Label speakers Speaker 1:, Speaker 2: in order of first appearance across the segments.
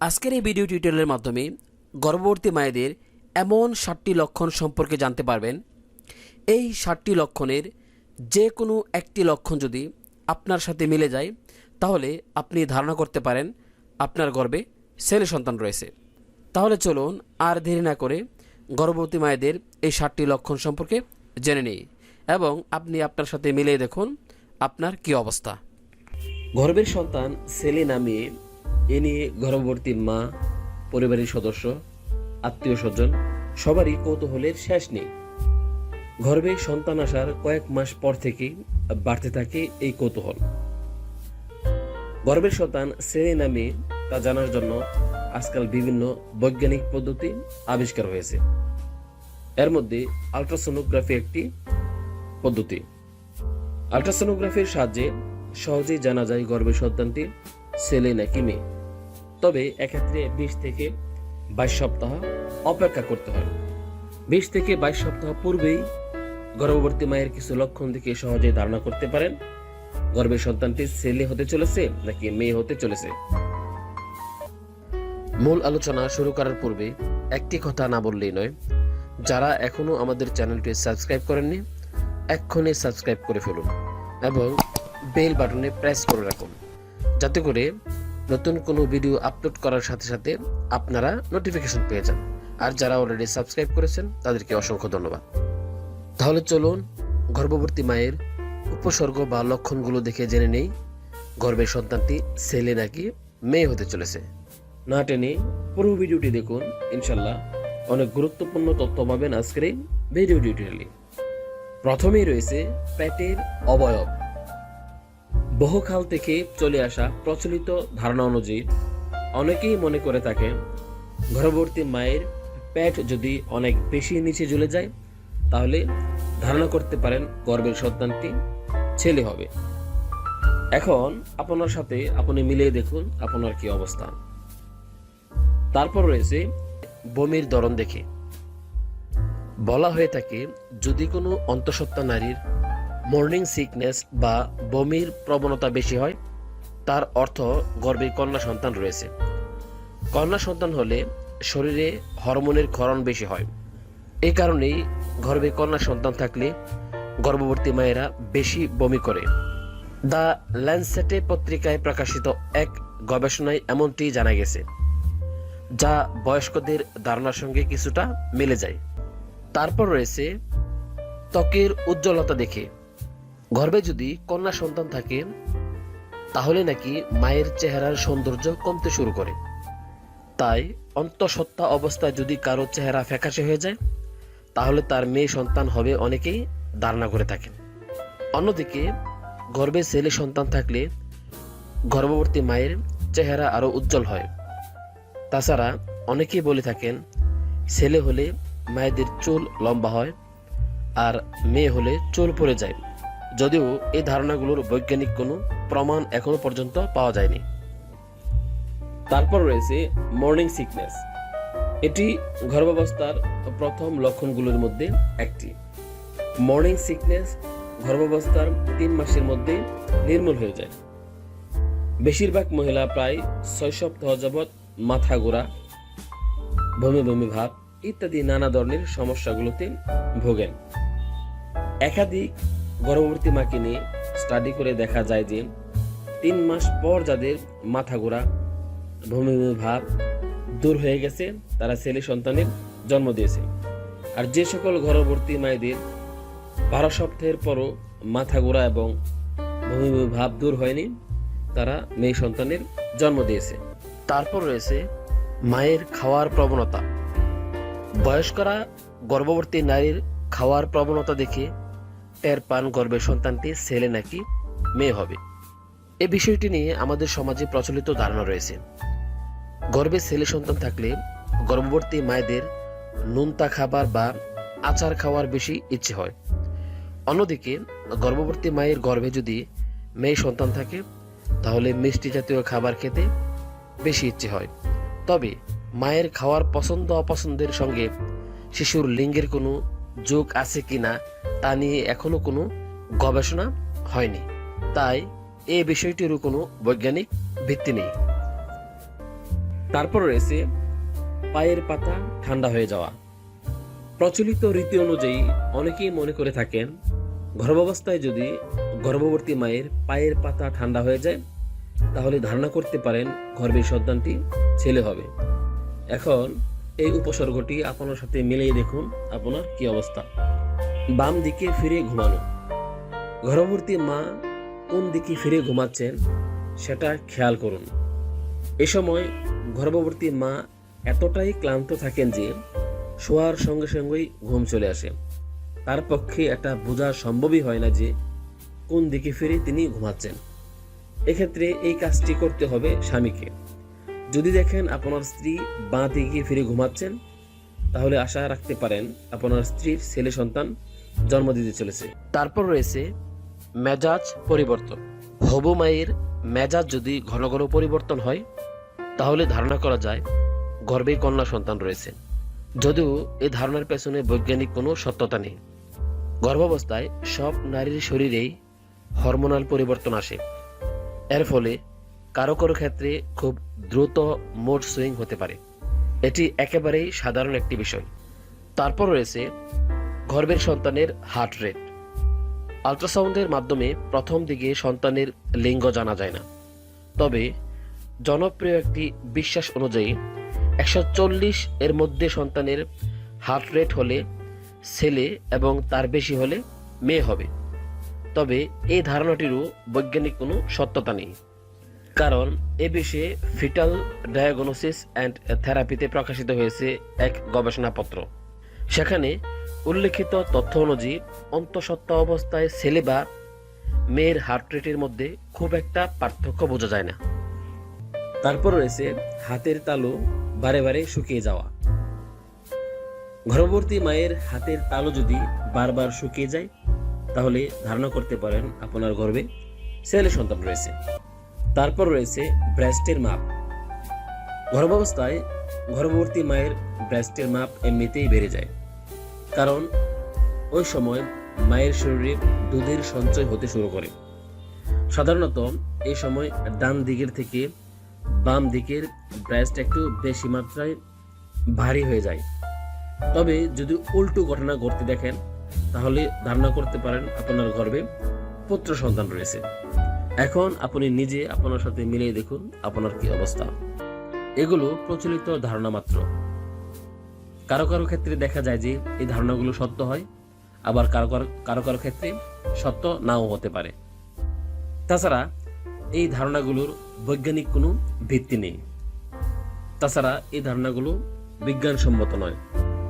Speaker 1: আজকের এই ভিডিও টিউটোরিয়ালের মাধ্যমে গর্ভবতী মায়েদের এমন ষাটটি লক্ষণ সম্পর্কে জানতে পারবেন। এই ষাটটি লক্ষণের যে কোনো একটি লক্ষণ যদি আপনার সাথে মিলে যায়, তাহলে আপনি ধারণা করতে পারেন আপনার গর্ভে ছেলে সন্তান রয়েছে। তাহলে চলুন আর দেরি না করে গর্ভবতী মায়েদের এই ষাটটি লক্ষণ সম্পর্কে জেনে নিই এবং আপনি আপনার সাথে মিলিয়ে দেখুন আপনার কি অবস্থা। গর্ভের সন্তান ছেলে নামিয়ে এ নিয়ে গর্ভবর্তী মা, পরিবারের সদস্য, আত্মীয় স্বজন, সবারই কৌতূহলের শেষ নেই। গর্ভে সন্তান আসার কয়েক মাস পর থেকেই বাড়তে থাকে এই কৌতূহল। গর্ভের সন্তান ছেলে নামে তা জানার জন্য আজকাল বিভিন্ন বৈজ্ঞানিক পদ্ধতি আবিষ্কার হয়েছে। এর মধ্যে আলট্রাসোনোগ্রাফি একটি পদ্ধতি। আলট্রাসোনোগ্রাফির সাহায্যে সহজেই জানা যায় গর্ভের সন্তানটি ছেলে নাকি মেয়ে। তবে এক্ষেত্রে বিশ থেকে বাইশ সপ্তাহ অপেক্ষা করতে হয়। বিশ থেকে বাইশ সপ্তাহ পূর্বেই গর্ভবতী মায়ের কিছু লক্ষণ দেখে সহজেই ধারণা করতে পারেন। গর্ভের সন্তানটি ছেলে হতে চলেছে নাকি মেয়ে হতে চলেছে? মূল আলোচনা শুরু করার পূর্বে একটি কথা না বললেই নয়, যারা এখনও আমাদের চ্যানেলটি সাবস্ক্রাইব করেননি এক্ষণে সাবস্ক্রাইব করে ফেলুন এবং বেল বাটনে প্রেস করে রাখুন, যাতে করে নতুন কোনো ভিডিও আপলোড করার সাথে সাথে আপনারা নোটিফিকেশন পেয়ে যান। আর যারা অলরেডি সাবস্ক্রাইব করেছেন, তাদেরকে অসংখ্য ধন্যবাদ। তাহলে চলুন গর্ভবতী মায়ের উপসর্গ বা লক্ষণগুলো দেখে জেনে নেই। গর্ভের সন্তানটি ছেলে নাকি মেয়ে হতে চলেছে। না টেনে পুরো ভিডিওটি দেখুন। ইনশাল্লাহ অনেক গুরুত্বপূর্ণ তথ্য পাবেন আজকের এই ভিডিও টিউটোরিয়ালে প্রথমেই রয়েছে পেটের অবয়ব। বহুকাল থেকে চলে আসা প্রচলিত ধারণা অনুযায়ী অনেকেই মনে করে থাকেন, গর্ভবতী মায়ের পেট যদি অনেক বেশি নিচে ঝুলে যায়, তাহলে ধারণা করতে পারেন গর্ভের সন্তানটি ছেলে হবে। এখন আপনার সাথে আপনি মিলিয়ে দেখুন আপনার কি অবস্থা। তারপর রয়েছে বমির ধরন দেখে। বলা হয়ে থাকে, যদি কোনো অন্তঃসত্ত্বা নারীর মর্নিং সিকনেস বা বমির প্রবণতা বেশি হয়, তার অর্থ গর্ভে কন্যা সন্তান রয়েছে। কন্যা সন্তান হলে শরীরে হরমোনের ক্ষরণ বেশি হয়। এই কারণেই গর্ভে কন্যা সন্তান থাকলে গর্ভবতী মায়েরা বেশি বমি করে। দ্য ল্যান্ডসেটে পত্রিকায় প্রকাশিত এক গবেষণায় এমনটি জানা গেছে, যা বয়স্কদের ধারণার সঙ্গে কিছুটা মিলে যায়। তারপর রয়েছে ত্বকের উজ্জ্বলতা দেখে। গর্ভে যদি কন্যা সন্তান থাকে, তাহলে নাকি মায়ের চেহারার সৌন্দর্য কমতে শুরু করে। তাই অন্তঃসত্ত্বা অবস্থায় যদি কারও চেহারা ফ্যাকাশে হয়ে যায়, তাহলে তার মেয়ে সন্তান হবে অনেকেই ধারণা করে থাকেন। অন্যদিকে গর্ভে ছেলে সন্তান থাকলে গর্ভবতী মায়ের চেহারা আরও উজ্জ্বল হয়। তাছাড়া অনেকেই বলে থাকেন, ছেলে হলে মায়েদের চুল লম্বা হয় আর মেয়ে হলে চুল পড়ে যায়। যদিও এই ধারণাগুলোর বৈজ্ঞানিক কোনো প্রমাণ এখনও পর্যন্ত পাওয়া যায়নি। তারপর রয়েছে মর্নিং সিকনেস এটি গর্ভাবস্থার প্রথম লক্ষণগুলোর মধ্যে একটি। মর্নিং সিকনেস গর্ভাবস্থার তিন মাসের মধ্যে নির্মূল হয়ে যায়। বেশিরভাগ মহিলা প্রায় ছয় সপ্তাহ যাবৎ মাথা গোড়া, বমি বমি ভাব ইত্যাদি নানা ধরনের সমস্যাগুলোতে ভোগেন। একাধিক গর্ভবতী মাকে নিয়ে স্টাডি করে দেখা যায় যে তিন মাস পর যাদের মাথা বমি বমি ভাব দূর হয়ে গেছে, তারা ছেলে সন্তানের জন্ম দিয়েছে। আর যে সকল গর্ভবতী মায়েদের বারো সপ্তাহের পরও মাথা গোড়া এবং বমি ভাব দূর হয়নি, তারা মেয়ে সন্তানের জন্ম দিয়েছে। তারপর রয়েছে মায়ের খাওয়ার প্রবণতা। বয়স্করা গর্ভবতী নারীর খাওয়ার প্রবণতা দেখে টের পান গর্ভের সন্তানটি ছেলে নাকি মেয়ে হবে? এ বিষয়টি নিয়ে আমাদের সমাজে প্রচলিত ধারণা রয়েছে। গর্ভে ছেলে সন্তান থাকলে গর্ভবতী মায়েদের নুনতা খাবার বা আচার খাওয়ার বেশি ইচ্ছে হয়। অন্যদিকে, গর্ভবতী মায়ের গর্ভে যদি মেয়ে সন্তান থাকে, তাহলে মিষ্টি জাতীয় খাবার খেতে বেশি ইচ্ছে হয়। তবে মায়ের খাওয়ার পছন্দ অপছন্দের সঙ্গে শিশুর লিঙ্গের কোনো যোগ আছে কিনা তা নিয়ে এখনও কোনো গবেষণা হয়নি। তাই এ বিষয়টিরও কোনো বৈজ্ঞানিক ভিত্তি নেই। তারপর রয়েছে পায়ের পাতা ঠান্ডা হয়ে যাওয়া। প্রচলিত রীতি অনুযায়ী অনেকেই মনে করে থাকেন, গর্ভাবস্থায় যদি গর্ভবতী মায়ের পায়ের পাতা ঠান্ডা হয়ে যায়, তাহলে ধারণা করতে পারেন গর্ভের সন্তানটি ছেলে হবে। এখন এই উপসর্গটি আপনার সাথে মিলিয়ে দেখুন আপনার কি অবস্থা। বাম দিকে ফিরে ঘুমানো। গর্ভবতী মা কোন দিকে ফিরে ঘুমাচ্ছেন সেটা খেয়াল করুন। এ সময় গর্ভবতী মা এতটাই ক্লান্ত থাকেন যে শোয়ার সঙ্গে সঙ্গেই ঘুম চলে আসে। তার পক্ষে এটা বোঝা সম্ভবই হয় না যে কোন দিকে ফিরে তিনি ঘুমাচ্ছেন। এক্ষেত্রে এই কাজটি করতে হবে স্বামীকে। যদি দেখেন আপনার স্ত্রী বাঁ দিকে ফিরে ঘুমাচ্ছেন, তাহলে আশা রাখতে পারেন আপনার স্ত্রীর ছেলে সন্তান জন্ম দিতে চলেছে। তারপর রয়েছে মেজাজ পরিবর্তন। হবু মায়ের মেজাজ যদি ঘন ঘন পরিবর্তন হয়, তাহলে ধারণা করা যায় গর্ভে কন্যা সন্তান রয়েছে। যদিও এই ধারণার পেছনে বৈজ্ঞানিক কোনো সত্যতা নেই। গর্ভাবস্থায় সব নারীর শরীরেই হরমোনাল পরিবর্তন আসে। এর ফলে কারও কারও ক্ষেত্রে খুব দ্রুত মোড সুইং হতে পারে। এটি একেবারেই সাধারণ একটি বিষয়। তারপর রয়েছে গর্ভের সন্তানের হার্ট রেট আল্ট্রাসাউন্ডের মাধ্যমে প্রথম দিকে সন্তানের লিঙ্গ জানা যায় না। তবে জনপ্রিয় একটি বিশ্বাস অনুযায়ী একশো চল্লিশ এর মধ্যে সন্তানের হার্ট রেট হলে ছেলে এবং তার বেশি হলে মেয়ে হবে। তবে এই ধারণাটিরও বৈজ্ঞানিক কোনো সত্যতা নেই। কারণ এ বিষয়ে ফিটাল ডায়াগনোসিস অ্যান্ড থেরাপিতে প্রকাশিত হয়েছে এক গবেষণাপত্র। সেখানে উল্লেখিত তথ্য অনুযায়ী অন্তঃসত্ত্বা অবস্থায় ছেলে বা মেয়ের হার্ট রেটের মধ্যে খুব একটা পার্থক্য বোঝা যায় না। তারপর রয়েছে হাতের তালু বারে বারে শুকিয়ে যাওয়া। গর্ভবতী মায়ের হাতের তালু যদি বারবার শুকিয়ে যায়, তাহলে ধারণা করতে পারেন আপনার গর্ভে ছেলে সন্তান রয়েছে। তারপর রয়েছে ব্রেস্টের মাপ গর্ভাবস্থায় গর্ভবতী মায়ের ব্রেস্টের মাপ এমনিতেই বেড়ে যায়। কারণ ওই সময় মায়ের শরীরে দুধের সঞ্চয় হতে শুরু করে। সাধারণত এই সময় ডান দিকের থেকে বাম দিকের ব্রেস্ট একটু বেশি মাত্রায় ভারী হয়ে যায়। তবে যদি উল্টো ঘটনা ঘটতে দেখেন, তাহলে ধারণা করতে পারেন আপনার গর্ভে পুত্র সন্তান রয়েছে। এখন আপনি নিজে আপনার সাথে মিলিয়ে দেখুন আপনার কি অবস্থা। এগুলো প্রচলিত ধারণা মাত্র। কারও কারও ক্ষেত্রে দেখা যায় যে এই ধারণাগুলো সত্য হয়, আবার কারও কারও কারও ক্ষেত্রে সত্য নাও হতে পারে। তাছাড়া এই ধারণাগুলোর বৈজ্ঞানিক কোনো ভিত্তি নেই। তাছাড়া এই ধারণাগুলো বিজ্ঞানসম্মত নয়।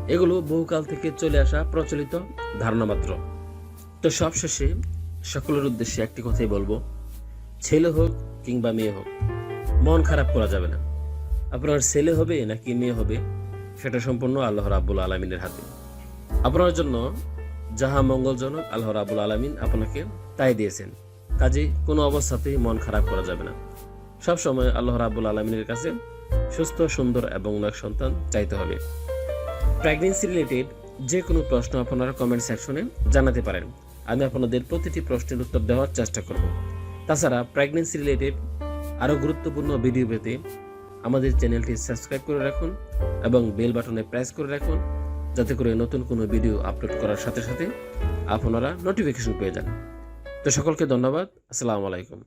Speaker 1: এগুলো বহুকাল থেকে চলে আসা প্রচলিত ধারণা মাত্র। তো সবশেষে সকলের উদ্দেশ্যে একটি কথাই বলব ছেলে হোক কিংবা মেয়ে হোক, মন খারাপ করা যাবে না। আপনার ছেলে হবে নাকি মেয়ে হবে, সেটা সম্পূর্ণ আল্লাহ রাব্বুল আলমিনের হাতে। আপনার জন্য যাহা মঙ্গলজনক আল্লাহ রাবুল আলমিন আপনাকে তাই দিয়েছেন। কাজে কোনো অবস্থাতেই মন খারাপ করা যাবে না। সব সময় আল্লাহ রাবুল আলমিনের কাছে সুস্থ, সুন্দর এবং নক সন্তান চাইতে হবে। প্রেগনেন্সি রিলেটেড যে কোনো প্রশ্ন আপনারা কমেন্ট সেকশনে জানাতে পারেন। আমি আপনাদের প্রতিটি প্রশ্নের উত্তর দেওয়ার চেষ্টা করব। তাছাড়া প্রেগনেন্সি রিলেটেড আরও গুরুত্বপূর্ণ ভিডিও পেতে আমাদের চ্যানেলটি সাবস্ক্রাইব করে রাখুন এবং বেল বাটনে প্রেস করে রাখুন যাতে করে নতুন কোনো ভিডিও আপলোড করার সাথে সাথে আপনারা নোটিফিকেশন পেয়ে যান। তো সকলকে ধন্যবাদ। আসসালামু আলাইকুম।